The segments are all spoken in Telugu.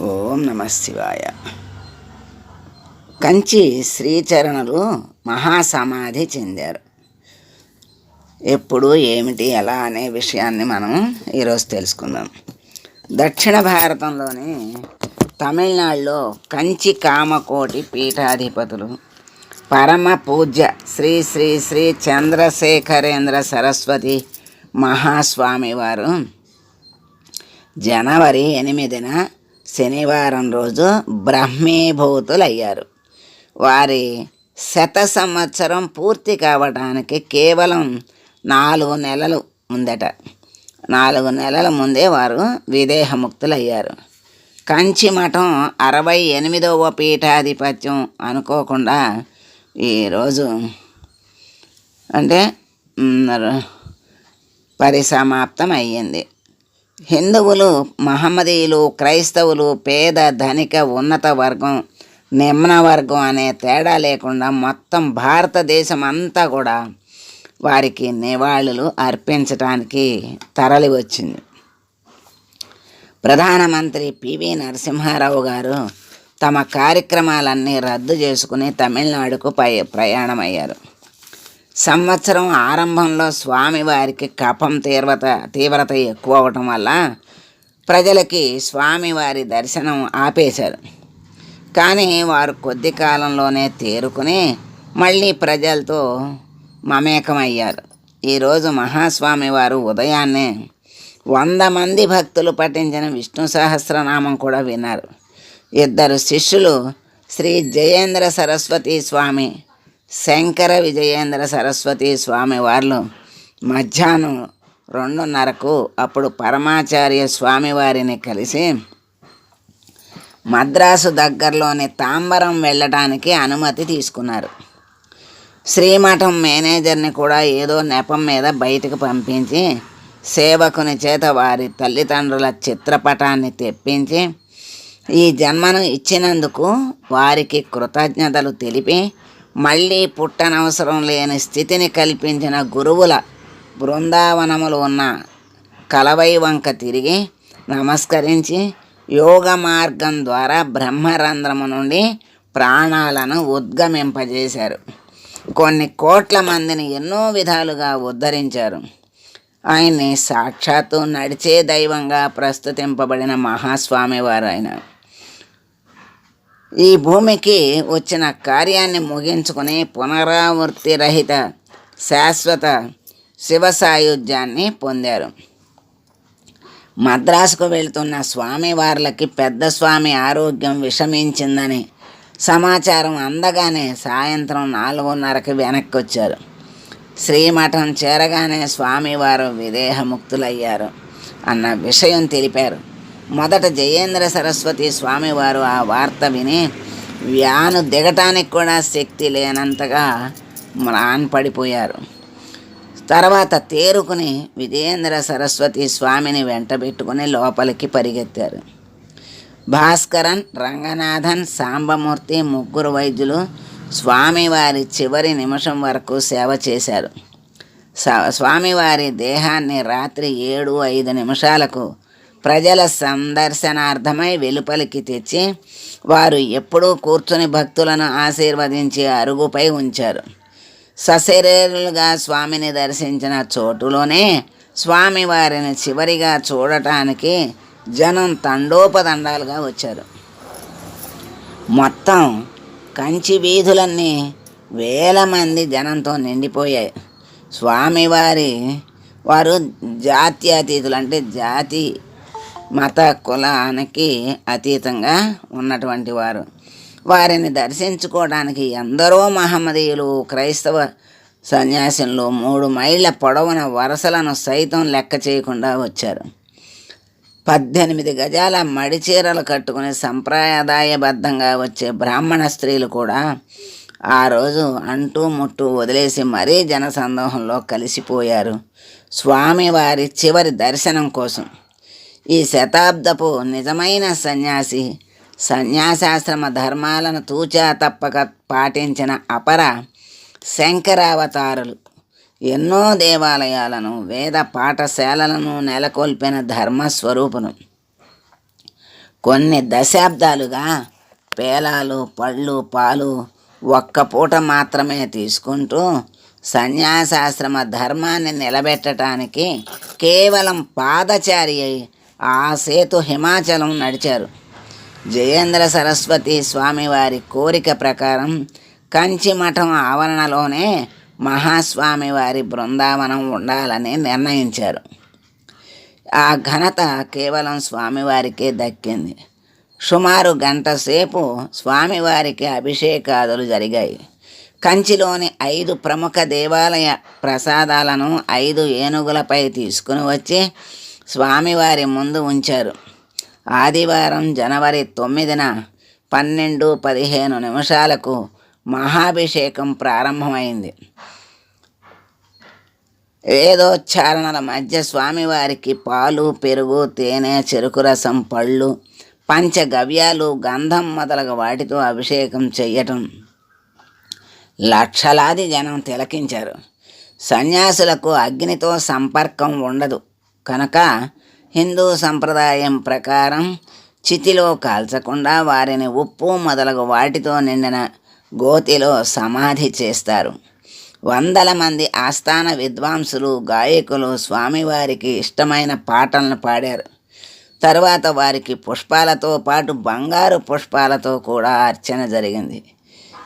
ఓం నమ శివాయ. కంచి శ్రీచరణులు మహాసమాధి చెందారు. ఎప్పుడు ఏమిటి ఎలా అనే విషయాన్ని మనం ఈరోజు తెలుసుకుందాం. దక్షిణ భారతంలోని తమిళనాడులో కంచి కామకోటి పీఠాధిపతులు. పరమ పూజ్య శ్రీ శ్రీ శ్రీ చంద్రశేఖరేంద్ర సరస్వతి మహాస్వామి వారు. జనవరి ఎనిమిదిన శనివారం రోజు బ్రహ్మీభూతులయ్యారు. వారి శత సంవత్సరం పూర్తి కావడానికి కేవలం నాలుగు నెలలు ముందట నాలుగు నెలల ముందే వారు విదేహముక్తులయ్యారు. కంచి మఠం అరవై ఎనిమిదవ పీఠాధిపత్యం అనుకోకుండా ఈరోజు అంటే పరిసమాప్తం అయ్యింది హిందువులు మహమ్మదీయులు క్రైస్తవులు పేద ధనిక ఉన్నత వర్గం నిమ్న వర్గం అనే తేడా లేకుండా మొత్తం భారతదేశం అంతా కూడా వారికి నివాళులు అర్పించటానికి తరలి వచ్చింది. ప్రధానమంత్రి పివి నరసింహారావు గారు తమ కార్యక్రమాలన్నీ రద్దు చేసుకుని తమిళనాడుకు పై ప్రయాణమయ్యారు. సంవత్సరం ఆరంభంలో స్వామివారికి కఫం తీవ్రత తీవ్రత ఎక్కువ అవటం వల్ల ప్రజలకి స్వామివారి దర్శనం ఆపేశారు. కానీ వారు కొద్ది కాలంలోనే తేరుకుని మళ్ళీ ప్రజలతో మమేకమయ్యారు. ఈరోజు మహాస్వామి వారు ఉదయాన్నే వంద మంది భక్తులు పఠించిన విష్ణు సహస్రనామం కూడా విన్నారు. ఇద్దరు శిష్యులు శ్రీ జయేంద్ర సరస్వతి స్వామి శంకర విజయేంద్ర సరస్వతి స్వామి వాళ్ళు మధ్యాహ్నం రెండున్నరకు అప్పుడు పరమాచార్య స్వామివారిని కలిసి మద్రాసు దగ్గరలోని తాంబరం వెళ్ళటానికి అనుమతి తీసుకున్నారు. శ్రీమఠం మేనేజర్ని కూడా ఏదో నెపం మీద బయటకు పంపించి సేవకుని చేత వారి తల్లిదండ్రుల చిత్రపటాన్ని తెప్పించి ఈ జన్మను ఇచ్చినందుకు వారికి కృతజ్ఞతలు తెలిపి మళ్ళీ పుట్టనవసరం లేని స్థితిని కల్పించిన గురువుల బృందావనములు ఉన్న కలవై వంక తిరిగి నమస్కరించి యోగ మార్గం ద్వారా బ్రహ్మరంధ్రము నుండి ప్రాణాలను ఉద్గమింపజేశారు. కొన్ని కోట్ల మందిని ఎన్నో విధాలుగా ఉద్ధరించారు. ఆయన్ని సాక్షాత్తు నడిచే దైవంగా ప్రస్తుతింపబడిన మహాస్వామి వారు ఆయన ఈ భూమికి వచ్చిన కార్యాన్ని ముగించుకుని పునరావృత్తి రహిత శాశ్వత శివ సాయుధ్యాన్ని పొందారు. మద్రాసుకు వెళ్తున్న స్వామివార్లకి పెద్ద స్వామి ఆరోగ్యం విషమించిందని సమాచారం అందగానే సాయంత్రం నాలుగున్నరకి వెనక్కి వచ్చారు శ్రీమఠం చేరగానే స్వామివారు విదేహముక్తులయ్యారు అన్న విషయం తెలిపారు. మొదట జయేంద్ర సరస్వతి స్వామివారు ఆ వార్త విని వ్యాను దిగటానికి కూడా శక్తి లేనంతగా మ్రాన్పడిపోయారు తర్వాత తేరుకుని విజయేంద్ర సరస్వతి స్వామిని వెంటబెట్టుకుని లోపలికి పరిగెత్తారు. భాస్కరన్ రంగనాథన్ సాంబమూర్తి ముగ్గురు వైద్యులు స్వామివారి చివరి నిమిషం వరకు సేవ చేశారు. స- స్వామివారి దేహాన్ని రాత్రి ఏడు ఐదు నిమిషాలకు ప్రజల సందర్శనార్థమై వెలుపలికి తెచ్చి వారు ఎప్పుడూ కూర్చుని భక్తులను ఆశీర్వదించి అరుగుపై ఉంచారు. సశరీరులుగా స్వామిని దర్శించిన చోటులోనే స్వామి వారిని చివరిగా చూడటానికి జనం తండోపదండాలుగా వచ్చారు. మొత్తం కంచి వీధులన్నీ వేల మంది జనంతో నిండిపోయాయి. స్వామివారి వారు జాత్యతీతులు అంటే జాతి మత కులానికి అతీతంగా ఉన్నటువంటి వారు. వారిని దర్శించుకోవడానికి ఎందరో మహమ్మదీయులు క్రైస్తవ సన్యాసంలో మూడు మైళ్ళ పొడవున వరసలను సైతం లెక్క చేయకుండా వచ్చారు. పద్దెనిమిది గజాల మడిచీరలు కట్టుకుని సంప్రదాయబద్ధంగా వచ్చే బ్రాహ్మణ స్త్రీలు కూడా ఆ రోజు అంటూ ముట్టు వదిలేసి మరీ జనసందోహంలో కలిసిపోయారు. స్వామివారి చివరి దర్శనం కోసం ఈ శతాబ్దపు నిజమైన సన్యాసి సన్యాసాశ్రమ ధర్మాలను తూచా తప్పక పాటించిన అపర శంకరావతారులు. ఎన్నో దేవాలయాలను వేద పాఠశాలలను నెలకొల్పిన ధర్మస్వరూపును కొన్ని దశాబ్దాలుగా పేలాలు పళ్ళు పాలు ఒక్క పూట మాత్రమే తీసుకుంటూ సన్యాసాశ్రమ ధర్మాన్ని నిలబెట్టడానికి కేవలం పాదచారి అయి ఆ సేతు హిమాచలం నడిచారు. జయేంద్ర సరస్వతి స్వామివారి కోరిక ప్రకారం కంచి మఠం ఆవరణలోనే మహాస్వామివారి బృందావనం ఉండాలని నిర్ణయించారు. ఆ ఘనత కేవలం స్వామివారికే దక్కింది. సుమారు గంట సేపు స్వామివారికి అభిషేకాదులు జరిగాయి. కంచిలోని ఐదు ప్రముఖ దేవాలయ ప్రసాదాలను ఐదు ఏనుగులపై తీసుకుని వచ్చి స్వామివారి ముందు ఉంచారు. ఆదివారం జనవరి తొమ్మిదిన పన్నెండు పదిహేను నిమిషాలకు మహాభిషేకం ప్రారంభమైంది. వేదోచ్చారణల మధ్య స్వామివారికి పాలు పెరుగు తేనె చెరుకు రసం పళ్ళు పంచగవ్యాలు గంధం మొదలగు వాటితో అభిషేకం చెయ్యటం లక్షలాది జనం తిలకించారు. సన్యాసులకు అగ్నితో సంపర్కం ఉండదు. కనుక హిందూ సంప్రదాయం ప్రకారం చితిలో కాల్చకుండా వారిని ఉప్పు మొదలగు వాటితో నిండిన గోతిలో సమాధి చేస్తారు. వందల మంది ఆస్థాన విద్వాంసులు గాయకులు స్వామివారికి ఇష్టమైన పాటలను పాడారు. తర్వాత వారికి పుష్పాలతో పాటు బంగారు పుష్పాలతో కూడా అర్చన జరిగింది.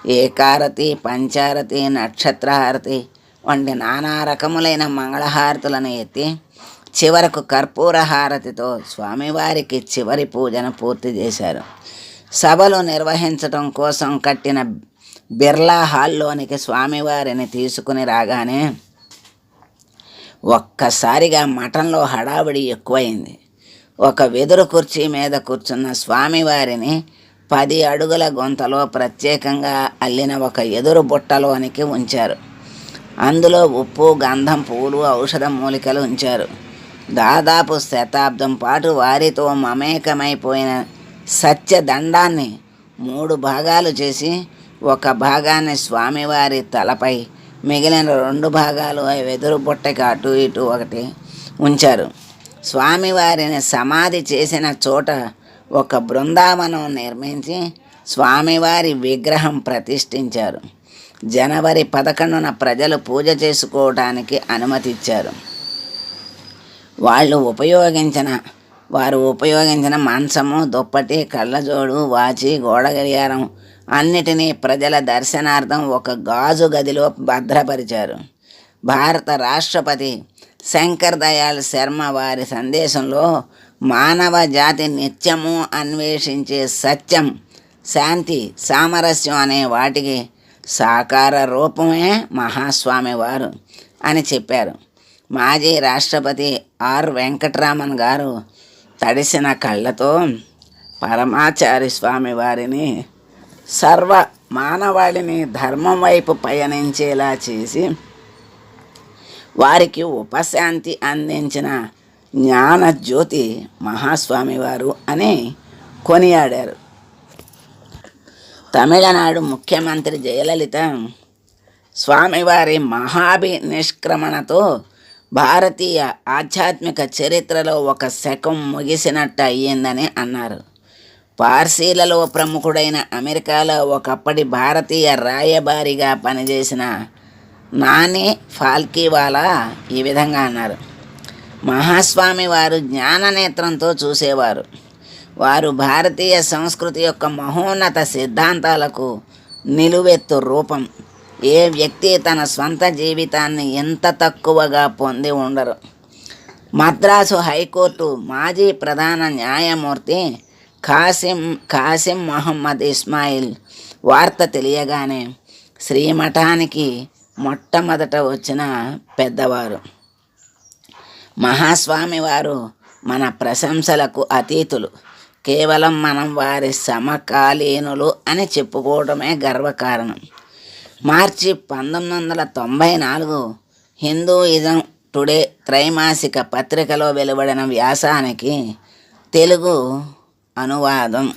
ఏకారతి పంచారతి నక్షత్రహారతి వంటి నానా రకములైన మంగళహారతులను ఎత్తి చివరకు కర్పూర హారతితో స్వామివారికి చివరి పూజను పూర్తి చేశారు. సభలు నిర్వహించటం కోసం కట్టిన బిర్లా హాల్లోనికి స్వామివారిని తీసుకుని రాగానే ఒక్కసారిగా మఠంలో హడావిడి ఎక్కువైంది. ఒక వెదురు కుర్చీ మీద కూర్చున్న స్వామివారిని పది అడుగుల గొంతలో ప్రత్యేకంగా అల్లిన ఒక ఎదురు బుట్టలోనికి ఉంచారు. అందులో ఉప్పు గంధం పూలు ఔషధ మూలికలు ఉంచారు. దాదాపు శతాబ్దం పాటు వారితో మమేకమైపోయిన సత్యదండాన్ని మూడు భాగాలు చేసి ఒక భాగాన్ని స్వామివారి తలపై మిగిలిన రెండు భాగాలు వెదురు బుట్టకి అటు ఇటు ఒకటి ఉంచారు. స్వామివారిని సమాధి చేసిన చోట ఒక బృందావనం నిర్మించి స్వామివారి విగ్రహం ప్రతిష్ఠించారు. జనవరి పదకొండున ప్రజలు పూజ చేసుకోవడానికి అనుమతిచ్చారు. వాళ్ళు ఉపయోగించిన వారు ఉపయోగించిన మంచము దుప్పటి కళ్ళజోడు వాచి గోడ గడియారం అన్నిటినీ ప్రజల దర్శనార్థం ఒక గాజు గదిలో భద్రపరిచారు. భారత రాష్ట్రపతి శంకర్ దయాళ్ శర్మ వారి సందేశంలో మానవ జాతి నిత్యము అన్వేషించే సత్యం శాంతి సామరస్యం అనే వాటికి సాకార రూపమే మహాస్వామి వారు అని చెప్పారు. మాజీ రాష్ట్రపతి ఆర్ వెంకటరామన్ గారు తడిసిన కళ్ళతో పరమాచారి స్వామి వారిని సర్వ మానవాళిని ధర్మం వైపు పయనించేలా చేసి వారికి ఉపశాంతి అందించిన జ్ఞానజ్యోతి మహాస్వామివారు అని కొనియాడారు. తమిళనాడు ముఖ్యమంత్రి జయలలిత స్వామివారి మహాభి నిష్క్రమణతో భారతీయ ఆధ్యాత్మిక చరిత్రలో ఒక శకం ముగిసినట్టు అయ్యిందని అన్నారు. పార్సీలలో ప్రముఖుడైన అమెరికాలో ఒకప్పటి భారతీయ రాయబారిగా పనిచేసిన నాని ఫాల్కీవాలా ఈ విధంగా అన్నారు. మహాస్వామి వారు జ్ఞాననేత్రంతో చూసేవారు. వారు భారతీయ సంస్కృతి యొక్క మహోన్నత సిద్ధాంతాలకు నిలువెత్తు రూపం ఏ వ్యక్తి తన సొంత జీవితాన్ని ఎంత తక్కువగా పొంది ఉండరు. మద్రాసు హైకోర్టు మాజీ ప్రధాన న్యాయమూర్తి కాసిం కాసిం మహమ్మద్ ఇస్మాయిల్ వార్త తెలియగానే శ్రీమఠానికి మొట్టమొదట వచ్చిన పెద్దవారు. మహాస్వామి వారు మన ప్రశంసలకు అతీతులు. కేవలం మనం వారి సమకాలీనులు అని చెప్పుకోవడమే గర్వకారణం. మార్చి పంతొమ్మిది వందల తొంభై నాలుగు హిందూయిజం టుడే త్రైమాసిక పత్రికలో వెలువడిన వ్యాసానికి తెలుగు అనువాదం.